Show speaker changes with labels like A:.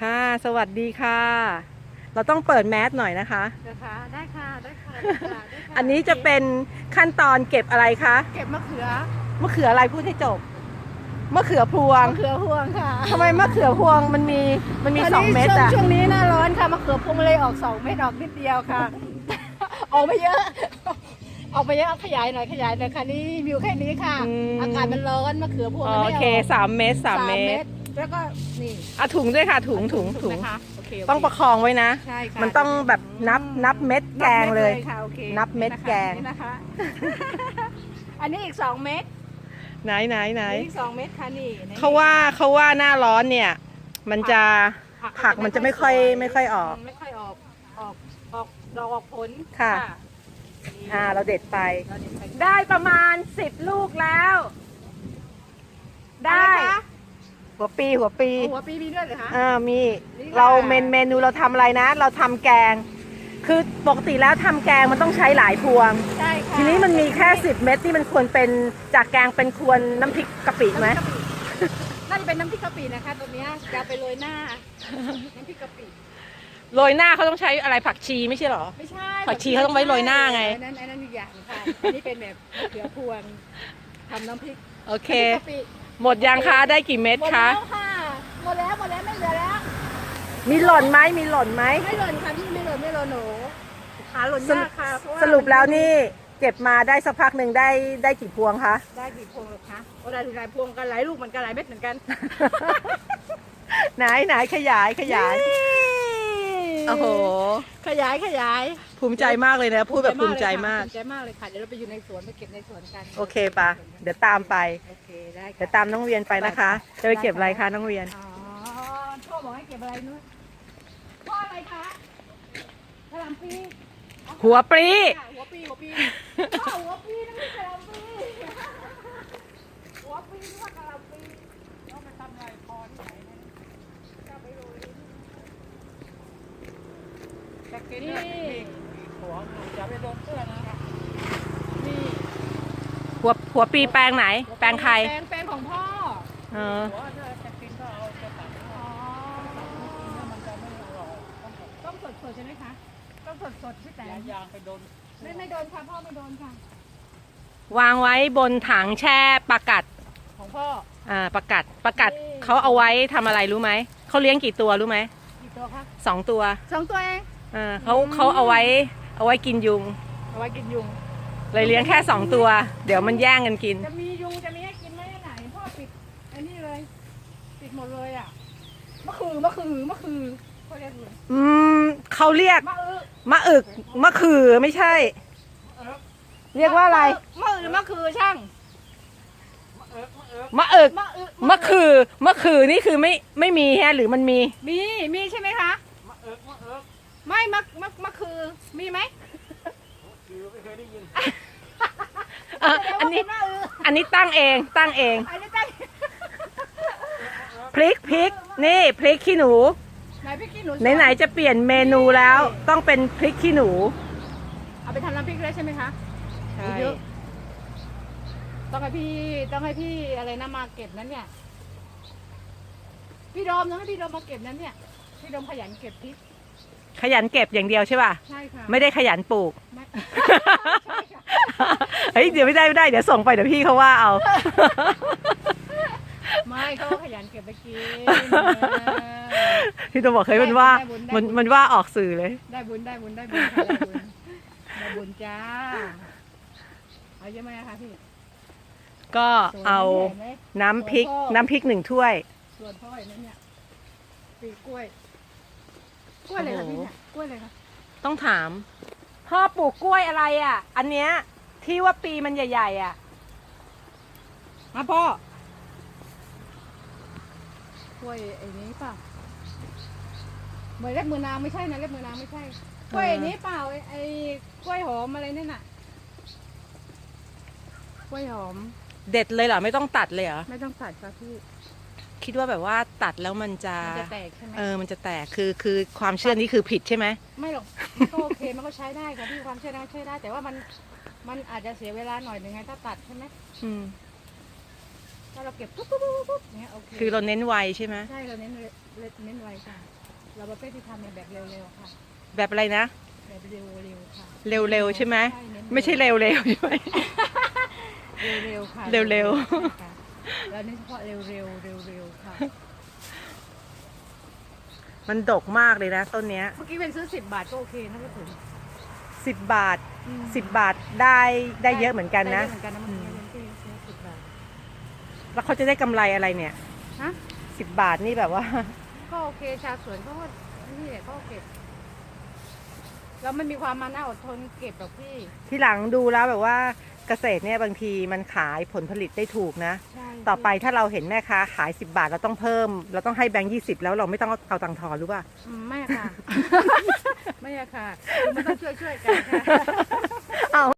A: ค่ะ สวัสดีค่ะ เราต้องเปิดแมสหน่อยนะคะ
B: นะคะได้ค่ะได้ค่ะได้ค่ะได้ค่ะ
A: อันนี้จะเป็นขั้นตอนเก็บอะไรคะ
B: เก็บมะเขือ
A: มะเขืออะไรพูดให้จบ มะเขือพวง
B: มะเขือพวงค่ะ
A: ทำไมมะเขือพวงมันมีมันมี
B: น
A: สอง
B: นี้
A: เม็ด
B: ช่วง
A: อะ
B: ช่วงนี้หน้าร้อนค่ะมะเขือพวงเลยออกสองเม็ดออกนิดเดียวค่ะ ออกไม่เยอะออกไปเยอะเอาขยายหน่อยขยายหน่อยค่ะนี่วิวแค่นี้ค่ะอากาศมันร้อนมะเขือพวง
A: อ๋อ
B: มัน
A: โอ
B: ไม่ออก
A: เคสามเม็ดสามเม็ด
B: แล้วก็นี่
A: อะถุงด้วยค่ะ ถุงถุงถุง
B: นะคะโอเคโเค
A: ต้องประคองไว้นะ
B: ใช่ค่ะ
A: มันต้องแบบนับนับเม็ดแกงเลย
B: นับม็ดค่ะโอเค
A: นับเม็ดแกง
B: นี่นะคะ อันนี้อีกสองเม็ด
A: ไหนไหนไหน
B: อีกสองเม็ดค่ะนี่นี่
A: เขาว่าเขาว่าหน้าร้อนเนี่ย มันจะ ผักมันจะไม่ค่อยไม่ค่อยออก
B: ไม่ค่อยออกออกออกดอกออกผล
A: ค่ะ
B: นี่
A: อ่าเราเด็ดไป
B: เราเด็ดไป
A: ได้ประมาณสิบลูกแล้วได้
B: อะไรคะ
A: หัวปีหัวปี
B: หัวปีมีด้วยเหรอคะ
A: อ่ามี
B: นี่ค่ะ
A: เราเมนเมนูเราทำอะไรนะ เราทำแกง คือปกติแล้วทำแกงมันต้องใช้หลายพวง
B: ใช่ค่ะ
A: ทีนี้มันมีแค่สิบเม็ดนี่มันควรเป็นจากแกงเป็นควรน้ำพริกกะปิไหม
B: น้ำพริกกะปิน่าจะเป็นน้ำพริกกะปินะคะ ตัวเนี้ยจะเอาไปโรยหน้า น้ำพริกกะปิ
A: โรยหน้าเขาต้องใช้อะไรผักชีไม่ใช่เหรอ
B: ไม่ใช่
A: ผักชีเขาต้องไว้โรยหน้าไง
B: อันนั้นอันนั้นอีกอย่างค่ะอันนี้เป็นแบบมะเขือพวงทำน้ำพริก
A: โอเค
B: น้ำพริกกะปิ
A: หมดยังคะได้กี่เม็ด
B: หมด
A: คะ
B: แล้วค่ะ หมดแล้วหมดแล้วไม่เหลือแล้ว
A: มีหล่นไหมมีหล่นไหม
B: ไม่หล่นค่ะพี่ไม่หล่นไม่หล่นหนูหาหล่น
A: สรุ
B: ยา
A: ป
B: กค่ะเพราะา
A: สรุปแล้วนี่เก็บมาได้สักพักหนึ่งได้ได้กี่พวงคะ
B: ได้กี่พวงหรอคะโอ้ได้ถึงหลายพวงกันหลายลูกเหมือนกันหลายเม็ดเหมือนกัน
A: ไหนไหนขยายขยาย โอ้โห
B: ขยายขยาย
A: ภูมิใจมากเลยนะ พูดแบบภูมิใจมาก
B: ภูมิใจมากเลยค่ะ เดี๋ยวเราไปอยู่ในสวนไปเก็บในสวนกัน
A: โอเคปะเดี๋ยวตามไป
B: โอเคได้ค่ะ
A: เดี๋ยวตามน้องเวียนไปนะคะ จะไปเก็บอะไรคะน้องเวียน
B: อ๋อพ่อบอกให้เก็บอะไรนู้นพ่ออะไรคะกะหล่ำปี
A: หัวปรี
B: ค่ะหัวปีหัวปีพ่อหัวปีนั่นไม่ใช่กะหล่ำปีหัวปีนี่ว่ากะหล่ำปีเราไปทำอะไรพอที่ไหนเนี่ยจะเอาไปโรยจะกินนี่หัว อย่าไปโดนเสื้อนะนี่
A: หัวหัวปีแปลงไหน แปลงใคร
B: แปลงแปลงของพ่อ
A: เออ
B: หัวถ้าจะกินก็เอาจะตัดอ๋อมันจะไม่อร่อยต้องสดสดๆใช่ไหมคะต้องสดสดๆพี่แต่ยางไปโดนไม่ไม่โดนค่ะพ่อไม่โดนค่ะ
A: วางไว้บนถังแช่ปลากัด
B: ของพ่อ
A: อ่าปลากัดปลากัด
B: นี่
A: เขาเอาไว้ทำอะไรรู้ไหมเขาเลี้ยงกี่ตัวรู้ไหม
B: กี่ตัวคะ
A: สองตัว
B: สองตัวเอง
A: อ่าเขาเขาเอาไว้ เอาไว้กินยุง
B: เอาไว้กินยุง
A: เลยเลี้ยงแค่สองตัว เดี๋ยวมันแย่งกันกิน
B: จะมียุงจะมีให้กินไหมไหนพ่อปิดไอ้นี่เลยปิดหมดเลยอะมะขือมะขือมะขือเขาเรียกเลย
A: อืมเขาเรียก
B: มะอึ
A: มะอึกมะขือไม่ใช่ เรียกว่าอะไร
B: มะอึมะขือช่าง
A: มะอึก
B: มะอึ
A: มะขือมะขือนี่คือไม่ไม่มีฮะหรือมันมี
B: มีมีใช่ไหมคะไม่มะ มะมะคือมีไหม
A: เอออันนี้
B: แสดงว่าเป็มะอึ
A: อันนี้ตั้งเองตั้งเอง
B: อันนี้ตั้ง
A: พริกพริกนี่พริกขี้หนู
B: ไหนพี่กี้หนู
A: ไหนๆจะเปลี่ยนเมนูแล้วต้องเป็นพริกขี้หนู
B: เอาไปทำน้ำพริกได้ใช่ไหมคะ
A: ใช่
B: เยอะ ต้องให้พี่ต้องให้พี่อะไรนะมาเก็บนั้นเนี่ย พี่โดมต้องให้พี่โดมมาเก็บนั้นเนี่ย พี่โดมขยันเก็บพริก
A: ขยันเก็บอย่างเดียวใช่ป่ะ
B: ใช่ค่ะ
A: ไม่ได้ขยันปลูก
B: ไม่
A: เฮ้ยเดี๋ยวไม่ได้ไม่ได้เดี๋ยวส่งไปเดี๋ยวพี่เขาว่าเอา
B: ไม่เขาก็ขยันเก็บไปกิน
A: พี่ต้องบอกเฮ้ยมันว่า
B: ได้บุญได้บุญ
A: มันมันว่าออกสื่อเลย
B: ได้บุญได้บุญได้บุญค่ะได้บุญได้บุญจ้าเอาเยอะไหมคะพี่
A: ก็
B: สวย
A: เอา
B: ห็นไหม
A: น้ำพริก
B: โอ้โห
A: น้ำพริกหนึ่งถ้วย
B: ส่วนพ่อเห็นไหมเนี่ยปีกล้วย กล้วยอะไรคะ
A: โอ้โห
B: พี่เนี่ยกล้วยอะไรคะ
A: ต้องถาม พ่อปลูกกล้วยอะไรอะ อันเนี้ยที่ว่าปีมันใหญ่ๆอะ
B: มาพ่อ กล้วยไอ้นี้เปล่าเหมือนเล็บมือนางไม่ใช่นะเล็บมือนางไม่ใช่ กล้วยไอ้นี้เปล่าไอ้ไอ้กล้วยหอมอะไรนั่นน่ะ กล้วยหอม
A: เด็ดเลยเหรอ ไม่ต้องตัดเลยเหรอ
B: ไม่ต้องตัดค่ะพี่
A: คิดว่าแบบว่าตัดแล้วมันจะ
B: มันจะแตกใช่ไหม
A: เออมันจะแตกคือคือความเชื่อนี้คือผิดใช่ไหม
B: ไม่หรอกมันก็โอเคมันก็ใช้ได้ค่ะพี่ความเชื่อได้ใช้ได้ แต่ว่ามันมันอาจจะเสียเวลาหน่อยหนึ่งไงถ้าตัดใช่ไหม
A: อืม
B: ถ้าเราเก็บปุ๊บปุ๊บปุ๊บปุ๊บอย่างเงี้ยโอเค
A: คือเราเน้นไวใช่ไหม
B: ใช่เราเน้นเล็ดเน้นไวค่ะ เราประเภทที่ทำในแบบเร็วๆค่ะ
A: แบบอะไรนะ
B: แบบเร็วๆค่ะ
A: เร็วๆใช่ไหม
B: เน้น
A: ไม่ใช่เร็วๆใช่ไหม
B: เร็วๆค่ะ
A: เร็วๆ
B: ใช่ค่ะ แล้วนี่เฉพาะเร็วๆเร็วๆค่ะ
A: มันดกมากเลยนะต้นเนี้ย
B: เมื่อกี้เป็นซื้อสิบบาทก็โอเคนะก็ถึง
A: สิบบาทสิบบาทได้ได้เยอะเหมือนกันนะ
B: ได้เยอะเหมือนกันนะเมื่อกี้เป็นซื้อสิบบาท
A: แล้วเขาจะได้กำไรอะไรเนี่ย
B: ฮะ
A: สิบบาทนี่แบบว่า
B: ก็โอเคชาวสวนเขาก็นี่แหละเขาก็เก็บแล้วมันมีความมาน่าอดทนเก็บหรอกพี่
A: ที่หลังดูแล้วแบบว่าเกษตรเนี่ยบางทีมันขายผลผลิตได้ถูกนะ
B: ใช่
A: ต่อไปถ้าเราเห็นแม่ค้าขาย 10 บาทเราต้องเพิ่ม เราต้องให้แบงค์ยี่สิบแล้วเราไม่ต้องเอาตังค์ทอนรู้ป่ะ
B: อืมไม่ค่ะ ไม่ค่ะคือมันต้องช่วยๆกันค่ะ